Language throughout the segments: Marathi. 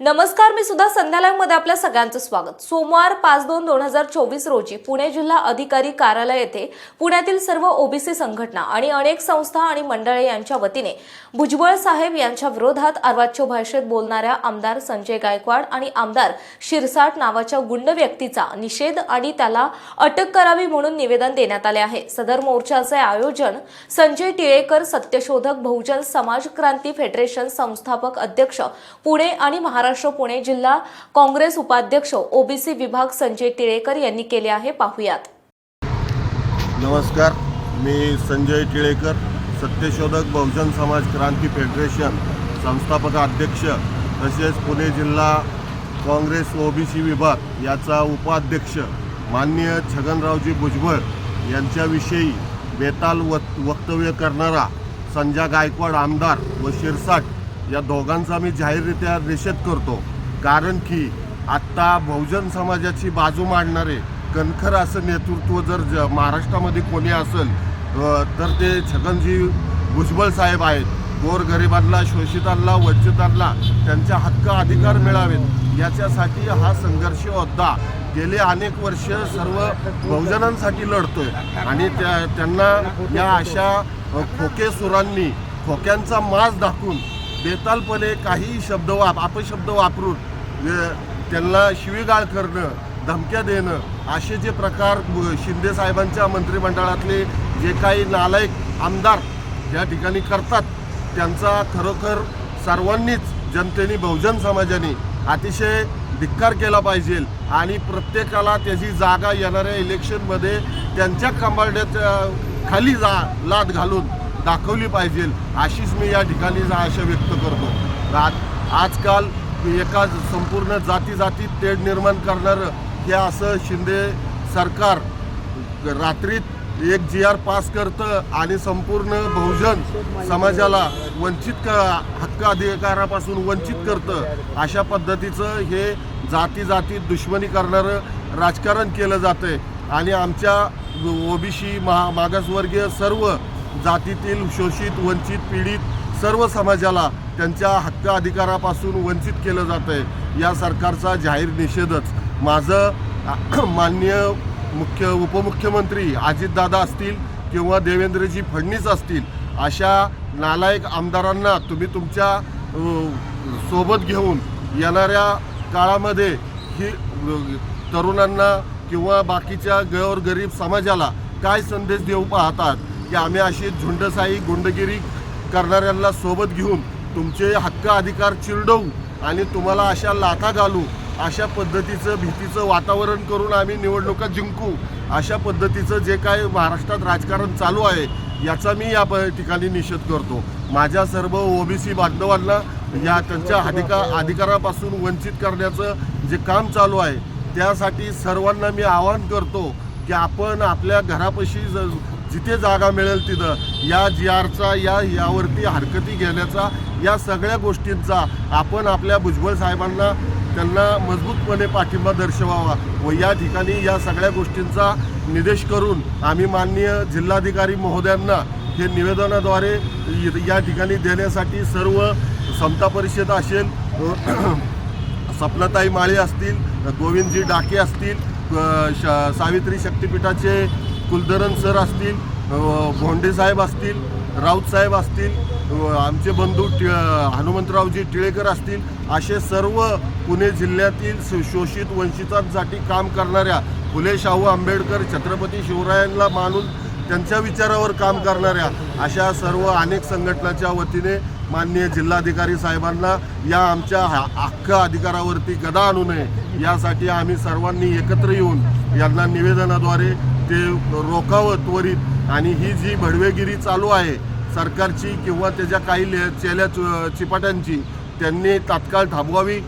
नमस्कार मी सुद्धा संध्यालयामध्ये आपल्या सगळ्यांचं स्वागत. सोमवार पाच दोन दोन हजार चोवीस रोजी पुणे जिल्हा अधिकारी कार्यालय येथे पुण्यातील सर्व ओबीसी संघटना आणि अनेक संस्था आणि मंडळे यांच्या वतीने भुजबळ साहेब यांच्या विरोधात अर्वाच्य भाषेत बोलणाऱ्या आमदार संजय गायकवाड आणि आमदार शिरसाट नावाच्या गुंड व्यक्तीचा निषेध आणि त्याला अटक करावी म्हणून निवेदन देण्यात आले आहे. सदर मोर्चाचे आयोजन संजय टिळेकर सत्यशोधक बहुजन समाज क्रांती फेडरेशन संस्थापक अध्यक्ष पुणे आणि महाराष्ट्र पुणे जिल्हा काँग्रेस उपाध्यक्ष ओबीसी विभाग संजय टिळेकर यांनी केले आहे. पाहुयात. नमस्कार. मी संजय टिळेकर सत्यशोधक बहुजन समाज क्रांती फेडरेशन संस्थापक अध्यक्ष तसेच पुणे जिल्हा काँग्रेस ओबीसी विभाग याचा उपाध्यक्ष माननीय छगनरावजी भुजबळ यांच्याविषयी बेताल वत वक्तव्य करणारा संजय गायकवाड आमदार व शिरसाट या दोघांचा मी जाहीररित्या निषेध करतो. कारण की आत्ता बहुजन समाजाची बाजू मांडणारे कणखर असं नेतृत्व जर ज महाराष्ट्रामध्ये कोणी असेल तर ते छगनजी भुजबळ साहेब आहेत. गोरगरिबांना शोषितांना वंचितांना त्यांच्या हक्क अधिकार मिळावेत. याच्यासाठी हा संघर्ष होता. गेले अनेक वर्ष सर्व बहुजनांसाठी लढतोय. आणि त्या त्यांना या अशा खोके सुरांनी खोक्यांचा माज दाखवून बेतालपणे काही शब्द वाप अपशब्द वापरून त्यांना शिवीगाळ करणं धमक्या देणं असे जे प्रकार शिंदे साहेबांच्या मंत्रिमंडळातले जे काही नालायक आमदार या ठिकाणी करतात त्यांचा खरोखर सर्वांनीच जनतेने बहुजन समाजाने अतिशय धिक्कार केला पाहिजे आणि प्रत्येकाला त्याची जागा येणाऱ्या इलेक्शनमध्ये त्यांच्या कंबारड्याच्या खाली जा लाद घालून दाखवली पाहिजे अशीच मी या ठिकाणी जा आशा व्यक्त करतो. आज आजकाल एका संपूर्ण जाती जाती तेढ निर्माण करणारं हे असं शिंदे सरकार रात्रीत एक जी आर पास करतं आणि संपूर्ण बहुजन समाजाला वंचित क हक्क अधिकारापासून वंचित करतं अशा पद्धतीचं हे जाती जाती दुश्मनी करणारं राजकारण केलं जातंय. आणि आमच्या ओबीसी महा मागासवर्गीय सर्व जातीतील शोषित वंचित पीडित सर्व समाजाला त्यांच्या हक्क अधिकारापासून वंचित केलं जातं आहे या सरकारचा जाहीर निषेधच. माझं माननीय मुख्य उपमुख्यमंत्री अजितदादा असतील किंवा देवेंद्रजी फडणीस असतील अशा नालायक आमदारांना तुम्ही तुमच्यासोबत घेऊन येणाऱ्या काळामध्ये ही तरुणांना किंवा बाकीच्या गैरगरीब समाजाला काय संदेश देऊ पाहतात की आम्ही अशी झुंडसाई गुंडगिरी करणाऱ्यांना सोबत घेऊन तुमचे हक्क अधिकार चिरडवू आणि तुम्हाला अशा लाथा घालू अशा पद्धतीचं भीतीचं वातावरण करून आम्ही निवडणुका जिंकू अशा पद्धतीचं जे काय महाराष्ट्रात राजकारण चालू आहे याचा मी या प- ठिकाणी निषेध करतो. माझ्या सर्व ओबीसी बांधवांना या त्यांच्या अधिकार अधिकारापासून वंचित करण्याचं जे काम चालू आहे त्यासाठी सर्वांना मी आवाहन करतो की आपण आपल्या घरापाशी ज जिथे जागा मिळेल तिथं. या जी आरचा या यावरती हरकती घेण्याचा या सगळ्या गोष्टींचा आपण आपल्या भुजबळ साहेबांना त्यांना मजबूतपणे पाठिंबा दर्शवावा व या ठिकाणी या सगळ्या गोष्टींचा निदेश करून आम्ही माननीय जिल्हाधिकारी महोदयांना हे निवेदनाद्वारे या ठिकाणी देण्यासाठी सर्व समता परिषद असेल सपनाताई माळे असतील गोविंदजी डाके असतील श सावित्री शक्तिपीठाचे कुलधरन सर असतील भोंडे साहेब असतील राऊत साहेब असतील आमचे बंधू टि हनुमंतरावजी टिळेकर असतील असे सर्व पुणे जिल्ह्यातील शोषित वंचितांसाठी काम करणाऱ्या फुले शाहू आंबेडकर छत्रपती शिवरायांना मानून त्यांच्या विचारावर काम करणाऱ्या अशा सर्व अनेक संघटनाच्या वतीने माननीय जिल्हाधिकारी साहेबांना या आमच्या हा- हक्क अधिकारावरती गदा आणू नये यासाठी आम्ही सर्वांनी एकत्र येऊन यांना निवेदनाद्वारे ते रोखावं त्वरित. आणि ही जी भडवेगिरी चालू आहे सरकारची किंवा त्याच्या काही ले- चेल्या चु- चिपाट्यांची त्यांनी तात्काळ थांबवावी.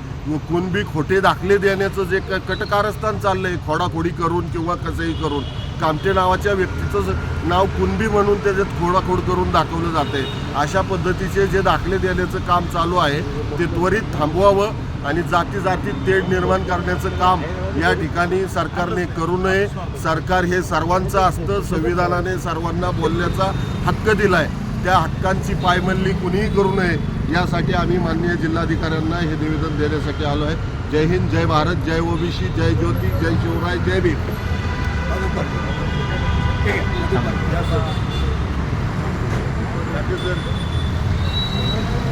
कुणबी खोटे दाखले देण्याचं जे क- कटकारस्थान चाललं आहे खोडाखोडी करून किंवा कसंही करून कामटे नावाच्या व्यक्तीचं नाव कुणबी म्हणून त्याच्यात खोडाखोड करून दाखवलं जाते अशा पद्धतीचे जे दाखले देण्याचं काम चालू आहे ते त्वरित थांबवावं. आणि जाती जातीत तेढ निर्माण करण्याचं काम या ठिकाणी सरकारने करू नये. सरकार हे सर्वांचं असतं. संविधानाने सर्वांना बोलण्याचा हक्क दिलाय. त्या हक्कांची पायमल्ली कुणीही करू नये यासाठी आम्ही माननीय जिल्हाधिकाऱ्यांना हे निवेदन देण्यासाठी आलो आहे. जय हिंद जय भारत जय ओबीसी जय ज्योती जय शिवराय जय भीम. you, sir.